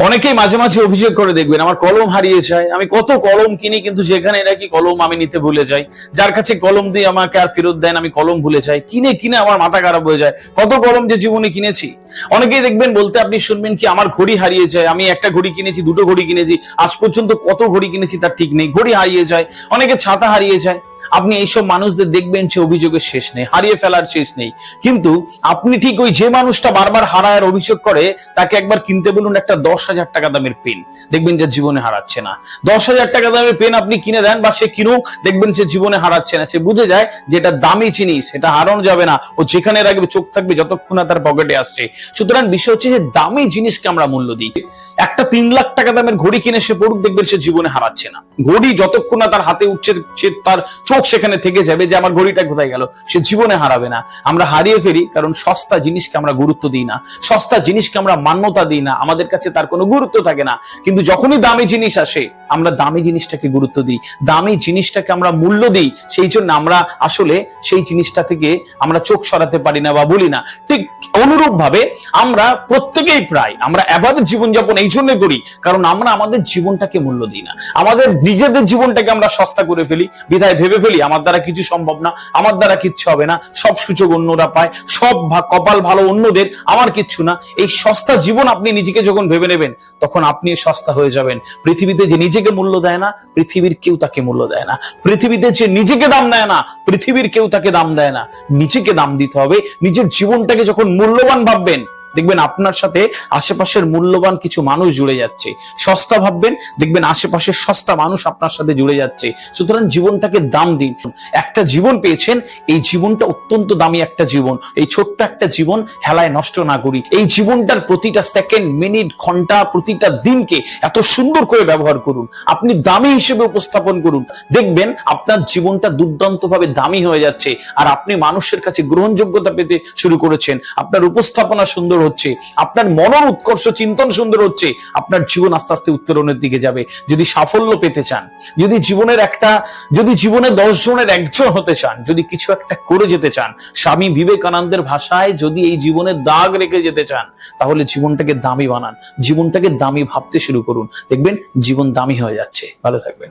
অনেকেই মাঝে মাঝে অভিযোগ করে দেখবেন, আমার কলম হারিয়ে যায়। আমি কত কলম কিনি, কিন্তু যেখানে নাকি কলম আমি নিতে ভুলে যাই। যার কাছে কলম দিয়ে আমাকে আর ফেরত দেন আমি কলম ভুলে যাই। কিনে কিনে আমার মাথা খারাপ হয়ে যায়। কত কলম যে জীবনে কিনেছি। অনেকেই দেখবেন বলতে আপনি শুনবেন কি, আমার ঘড়ি হারিয়ে যায়। আমি একটা ঘড়ি কিনেছি, দুটো ঘড়ি কিনেছি। আজ পর্যন্ত কত ঘড়ি কিনেছি তার ঠিক নেই। ঘড়ি হারিয়ে যায়, অনেকে ছাতা হারিয়ে যায়। আপনি এইসব মানুষদের দেখবেন যে অভিযোগের শেষ নেই, হারিয়ে ফেলার শেষ নেই। কিন্তু আপনি ঠিক ওই যে মানুষটা বারবার হারায় আর অভিযোগ করে, তাকে একবার কিনতে বলুন একটা দশ হাজার টাকা দামের পেন। দেখবেন যে জীবনে হারাচ্ছে না। দশ হাজার টাকা দামের পেন আপনি কিনে দেন বা সে কিনুক, দেখবেন সে জীবনে হারাচ্ছে না। সে বুঝে যায় যে এটা দামি জিনিস, এটা হারানো যাবে না। ও যেখানে রাখবে, চোখ থাকবে যতক্ষণ না তার পকেটে আসছে। সুতরাং বিষয় হচ্ছে যে দামি জিনিসকে আমরা মূল্য দিই। একটা তিন লাখ টাকা দামের ঘড়ি কিনে সে পড়ুক, দেখবেন সে জীবনে হারাচ্ছে না। ঘড়ি যতক্ষণ না তার হাতে উঠছে, সে তার চোখ সেখানে থেকে যাবে যে আমার ঘড়িটা কোথায় গেল? সে জীবনে হারাবে না। আমরা হারিয়ে ফেলি কারণ সস্তা জিনিসকে আমরা গুরুত্ব দিই না। সস্তা জিনিসকে আমরা মান্যতা দিই না। আমাদের কাছে তার কোনো গুরুত্ব থাকে না। কিন্তু যখনই দামি জিনিস আসে, আমরা দামি জিনিসটাকে গুরুত্ব দিই। দামি জিনিসটাকে আমরা মূল্য দিই। সেই জন্য আমরা আসলে সেই জিনিসটা থেকে আমরা চোখ সরাতে পারি না বা বলি না। ঠিক অনুরূপ ভাবে আমরা প্রত্যেকেই প্রায়, আমরা এবারের জীবনযাপন এই জন্য করি। কারণ আমরা আমাদের জীবনটাকে মূল্য দিই না। আমাদের নিজেদের জীবনটাকে আমরা সস্তা করে ফেলি। বিধায় ভেবে ফেলি আমার দ্বারা কিছু সম্ভব না, আমার দ্বারা কিচ্ছু হবে না, সব সুযোগ অন্যরা পায়, সব কপাল ভালো অন্যদের, আমার কিচ্ছু না। এই সস্তা জীবন আপনি নিজেকে যখন ভেবে নেবেন, তখন আপনি সস্তা হয়ে যাবেন। পৃথিবীতে যে নিজেকে মূল্য দেয় না, পৃথিবীর কেউ তাকে মূল্য দেয় না। পৃথিবীতে যে নিজেকে দাম দেয় না, পৃথিবীর কেউ তাকে দাম দেয় না। নিজেকে দাম দিতে হবে, নিজের জীবনটাকে যখন মূল্যবান ভাববেন দেখবেন আপনার সাথে আশেপাশের মূল্যবান কিছু মানুষ জুড়ে যাচ্ছে। সস্তা ভাববেন, দেখবেন আশেপাশের সস্তা মানুষ আপনার সাথে জুড়ে যাচ্ছে। সুতরাং জীবনটাকে দাম দিন। একটা জীবন পেয়েছেন, এই জীবনটা অত্যন্ত দামি একটা জীবন। এই ছোট্ট একটা জীবন হেলায় নষ্ট না করি। এই জীবনটার প্রতিটা সেকেন্ড মিনিট ঘণ্টা, প্রতিটা দিনকে এত সুন্দর করে ব্যবহার করুন। আপনি দামি হিসেবে উপস্থাপন করুন। দেখবেন আপনার জীবনটা দুর্দান্ত ভাবে দামি হয়ে যাচ্ছে। আর আপনি মানুষের কাছে গ্রহণযোগ্যতা পেতে শুরু করেছেন। আপনার উপস্থাপনা সুন্দর হচ্ছে, আপনার মনন উৎকর্ষ, চিন্তন সুন্দর হচ্ছে, আপনার জীবন আস্তে আস্তে উত্তরণের দিকে যাবে। যদি সাফল্য পেতে চান, যদি জীবনের একটা, যদি জীবনে দশ জনের একজন হতে চান, যদি কিছু একটা করে যেতে চান, স্বামী বিবেকানন্দের ভাষায় যদি এই জীবনে দাগ রেখে যেতে চান, তাহলে জীবনটাকে দামি বানান। জীবনটাকে দামি ভাবতে শুরু করুন। দেখবেন, জীবন দামি হয়ে যাচ্ছে। ভালো থাকবেন।